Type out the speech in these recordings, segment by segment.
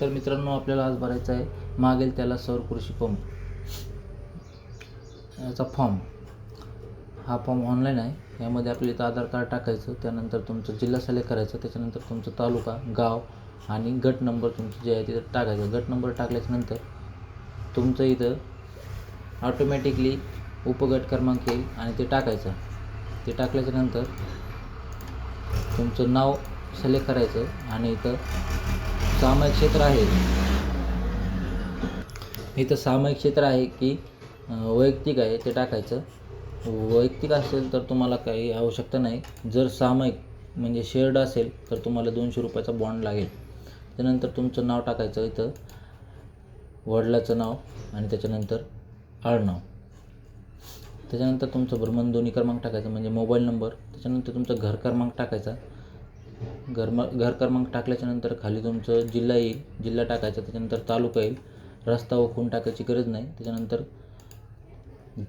तर मित्रांनो आपल्याला आज भरायचा आहे मागेल त्याला सौर कृषी पंप याचा फॉर्म हा फॉर्म ऑनलाईन आहे. यामध्ये आपल्याला इथं आधार कार्ड टाकायचं त्यानंतर तुमचं जिल्हा सिलेक्ट करायचं त्याच्यानंतर तुमचं तालुका गाव आणि गट नंबर तुमचं जे आहे तिथं टाकायचं. गट नंबर टाकल्याच्यानंतर तुमचं इथं ऑटोमॅटिकली उपगट क्रमांक येईल आणि ते टाकायचं. ते टाकल्याच्यानंतर तुमचं नाव सिलेक्ट करायचं आणि इथं सामायिक क्षेत्र आहे. इथं सामायिक क्षेत्र आहे की वैयक्तिक आहे ते टाकायचं. वैयक्तिक असेल तर तुम्हाला काही आवश्यकता नाही. जर सामायिक म्हणजे शेअर्ड असेल तर तुम्हाला दोनशे रुपयाचा बॉन्ड लागेल. त्यानंतर तुमचं नाव टाकायचं इथं. वडिलाचं नाव आणि त्याच्यानंतर आडनाव. त्याच्यानंतर तुमचं भ्रमणध्वनी क्रमांक टाकायचा म्हणजे मोबाईल नंबर त्याच्यानंतर तुमचा घर क्रमांक टाकायचा. घरमा घर क्रमांक टाकल्याच्यानंतर खाली तुमचं जिल्हा येईल जिल्हा टाकायचा त्याच्यानंतर तालुका येईल रस्ता ओळखून टाकायची गरज नाही त्याच्यानंतर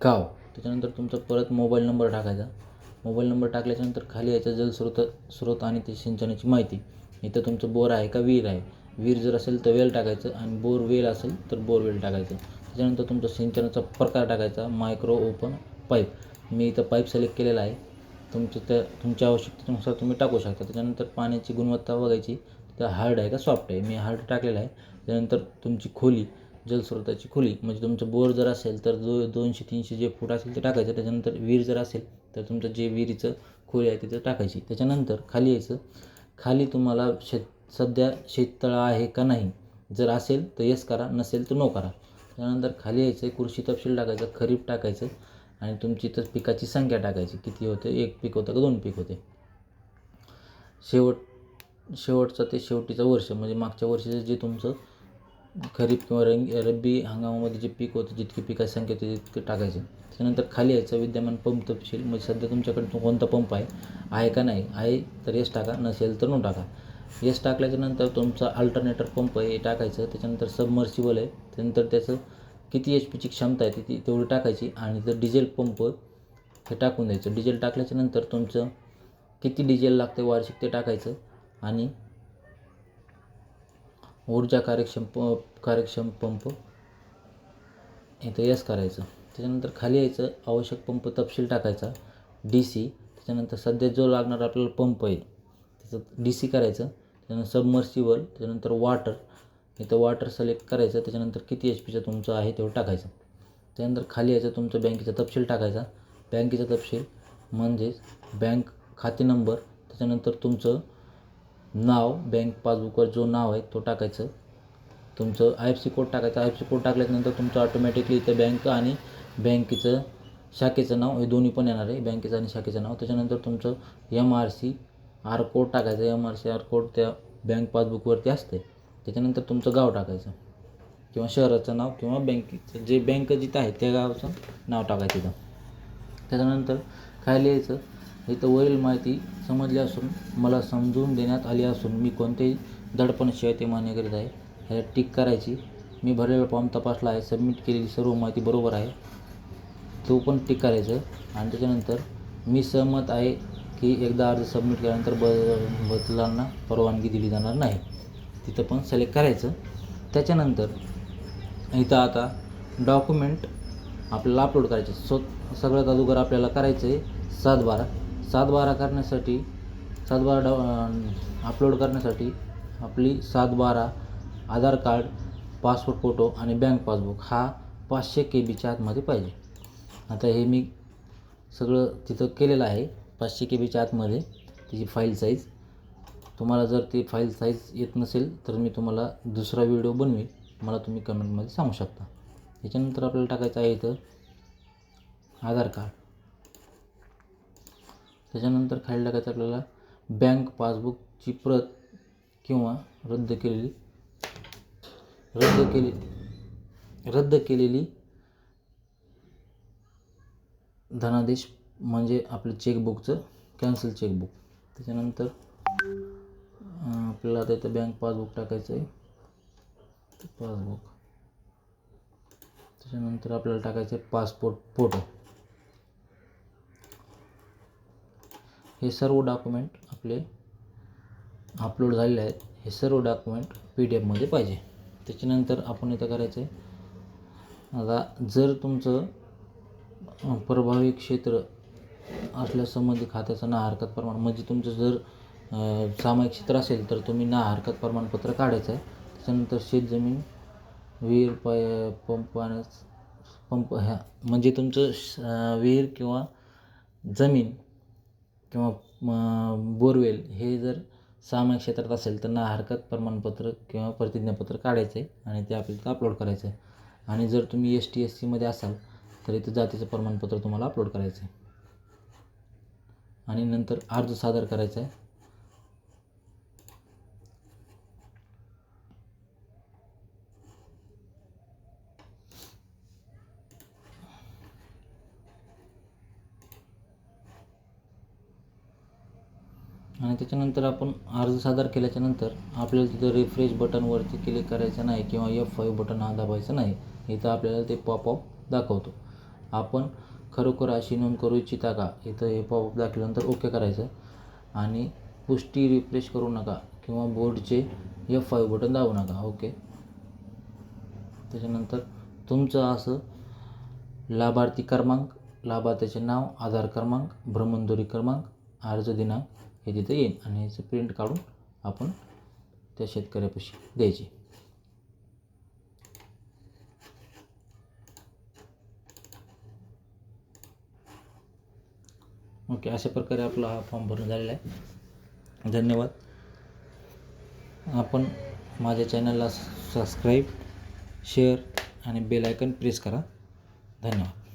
गाव त्याच्यानंतर तुमचा परत मोबाईल नंबर टाकायचा. मोबाईल नंबर टाकल्याच्यानंतर खाली यायचं जलस्रोत स्रोत आणि ते सिंचनाची माहिती. इथं तुमचं बोर आहे का? विहीर आहे. विहीर जर असेल तर वेल टाकायचं आणि बोर वेल असेल तर बोरवेल टाकायचं. त्याच्यानंतर तुमचा सिंचनाचा प्रकार टाकायचा मायक्रो ओपन पाईप. मी इथं पाईप सिलेक्ट केलेला आहे. तुमचं त्या तुमच्या आवश्यकतेनुसार तुम्ही टाकू शकता. त्याच्यानंतर पाण्याची गुणवत्ता बघायची तर हार्ड आहे का सॉफ्ट आहे? मी हार्ड टाकलेला आहे. त्यानंतर तुमची खोली जलस्रोताची खोली म्हणजे तुमचं बोर जर असेल तर जो दोनशे तीनशे जे फूट असेल ते टाकायचं. त्याच्यानंतर विहीर जर असेल तर तुमचं जे विहिरीचं खोली आहे तिथं टाकायची. त्याच्यानंतर खाली यायचं. खाली तुम्हाला शेत सध्या शेततळा आहे का नाही? जर असेल तर येस करा नसेल तर नो करा. त्यानंतर खाली यायचं कृषी तपशील टाकायचं खरीप टाकायचं. आणि तुमची तर पिकाची संख्या टाकायची. किती होते? एक पीक होतं का दोन पीक होते? शेवट शेवटचं ते शेवटीचं वर्ष म्हणजे मागच्या वर्षीचं जे तुमचं खरीप किंवा रंग रब्बी हंगामामध्ये जे पीक होतं जितकी पिकाची संख्या होती तितके टाकायचे. त्यानंतर खाली यायचं विद्यमान पंप तपशील. म्हणजे सध्या तुमच्याकडे कोणता पंप आहे? आहे का नाही? आहे तर येस टाका नसेल तर नो टाका. येस टाकल्याच्यानंतर तुमचा अल्टरनेटर पंप आहे हे टाकायचं. त्याच्यानंतर सबमर्सिबल आहे. त्यानंतर त्याचं किती एच पीची क्षमता आहे ती तेवढी टाकायची आणि जर डिझेल पंप हे टाकून द्यायचं डिझेल टाकल्याच्यानंतर तुमचं किती डिझेल लागते वार्षिक ते टाकायचं आणि ऊर्जा कार्यक्षम प कार्यक्षम पंप इथं यस करायचं. त्याच्यानंतर खाली यायचं आवश्यक पंप तपशील टाकायचा डी सी त्याच्यानंतर सध्या जो लागणार आपल्याला पंप आहे त्याचं डी सी करायचं. त्याच्यानंतर सबमर्सिबल त्याच्यानंतर वॉटर इथं वॉटर सिलेक्ट करायचं त्याच्यानंतर किती एच पीचं तुमचं आहे तेवढं टाकायचं. त्यानंतर खाली यायचं तुमचं बँकेचा तपशील टाकायचा. बँकेचा तपशील म्हणजेच बँक खाते नंबर त्याच्यानंतर तुमचं नाव बँक पासबुकवर जो नाव आहे तो टाकायचं. तुमचं आय एफ सी कोड टाकायचं. आय एफ सी कोड टाकल्यानंतर तुमचं ऑटोमॅटिकली इथं बँक आणि बँकेचं शाखेचं नाव हे दोन्ही पण येणार आहे. बँकेचं आणि शाखेचं नाव. त्याच्यानंतर तुमचं M R C R code टाकायचं. M R C R code त्या बँक पासबुकवरती असते. त्याच्यानंतर तुमचं गाव टाकायचं. किंवा शहराचं नाव किंवा बँकेचं. जे बँक जिथं आहे त्या गावाचं नाव टाकायचं इथं त्याच्यानंतर खाली यायचं. इथं वरील माहिती समजली असून मला समजून देण्यात आली असून मी कोणतेही दडपणाशिवाय ते मान्य करीत आहे. ह्याला टिक करायची. मी भरलेला फॉर्म तपासला आहे. सबमिट केलेली सर्व माहिती बरोबर आहे. तो पण टिक करायचं. आणि त्याच्यानंतर मी सहमत आहे की एकदा अर्ज सबमिट केल्यानंतर ब बदलांना परवानगी दिली जाणार नाही. तिथं पण सिलेक्ट करायचं. त्याच्यानंतर इथं आता डॉक्युमेंट आपल्याला अपलोड करायचे. सो सगळ्यात अगोदर आपल्याला करायचं आहे सात बारा सात बारा करण्यासाठी सात बारा डॉ अपलोड करण्यासाठी आपली सात बारा आधार कार्ड पासपोर्ट फोटो आणि बँक पासबुक हा पाचशे के बीच्या आतमध्ये पाहिजे. आता हे मी सगळं तिथं केलेलं आहे. पाचशे के बीच्या आतमध्ये त्याची फाईल साईज तुम्हाला जर ती फाईल साईज येत नसेल तर मी तुम्हाला दुसरा व्हिडिओ बनवेल मला तुम्ही कमेंटमध्ये सांगू शकता. त्याच्यानंतर आपल्याला टाकायचं आहे इथं आधार कार्ड. त्याच्यानंतर खाली टाकायचं आपल्याला बँक पासबुकची प्रत किंवा रद्द केलेली रद्द केली रद्द केलेली धनादेश म्हणजे आपलं चेकबुकचं कॅन्सल चेकबुक त्याच्यानंतर आपल्याला आता इथं बँक पासबुक टाकायचं आहे पासबुक त्याच्यानंतर आपल्याला टाकायचं आहे पासपोर्ट फोटो हे सर्व डॉक्युमेंट आपले अपलोड झालेले आहेत. हे सर्व डॉक्युमेंट पी डी एफमध्ये पाहिजे. त्याच्यानंतर आपण इथं करायचं आहे आता जर तुमचं प्रभावी क्षेत्र असल्यासंबंधी खात्याचं ना हरकत प्रमाण म्हणजे तुमचं जर सामायिक क्षेत्र असेल तर तुम्ही ना हरकत प्रमाणपत्र काढायचं आहे त्याच्यानंतर शेतजमीन विहीर पाय पंप पाण्यास पंप ह्या म्हणजे तुमचं श- विहीर किंवा जमीन किंवा बोरवेल हे जर सामायिक क्षेत्रात असेल तर ना हरकत प्रमाणपत्र किंवा प्रतिज्ञापत्र काढायचं आहे आणि ते आपल्याला अपलोड करायचं आहे आणि जर तुम्ही एस टी एस सीमध्ये असाल तर इथं जातीचं प्रमाणपत्र तुम्हाला अपलोड करायचं आहे आणि नंतर अर्ज सादर करायचा आहे आणि त्याच्यानंतर आपण अर्ज सादर केल्याच्यानंतर आपल्याला तिथं रिफ्रेश बटनवरती क्लिक करायचं नाही किंवा एफ फाईव्ह बटन हा दाबायचं नाही. इथं आपल्याला ते पॉपअप दाखवतो. आपण खरोखर अशी नोंद करू इच्छिता का? इथं हे पॉपअप दाखवल्यानंतर ओके करायचं. आणि पुष्टी रिफ्रेश करू नका किंवा बोर्डचे एफ फाईव्ह बटन दाबू नका. ओके त्याच्यानंतर तुमचं असं लाभार्थी क्रमांक लाभार्थ्याचे नाव आधार क्रमांक भ्रमणध्वनी क्रमांक अर्ज दिनांक हे तिथं येईन आणि ह्याचं प्रिंट काढून आपण त्या शेतकऱ्यापाशी द्यायची. ओके अशा प्रकारे आपला हा फॉर्म भरून झालेला आहे. धन्यवाद. आपण माझ्या चॅनलला सबस्क्राईब शेअर आणि बेल आयकन प्रेस करा. धन्यवाद.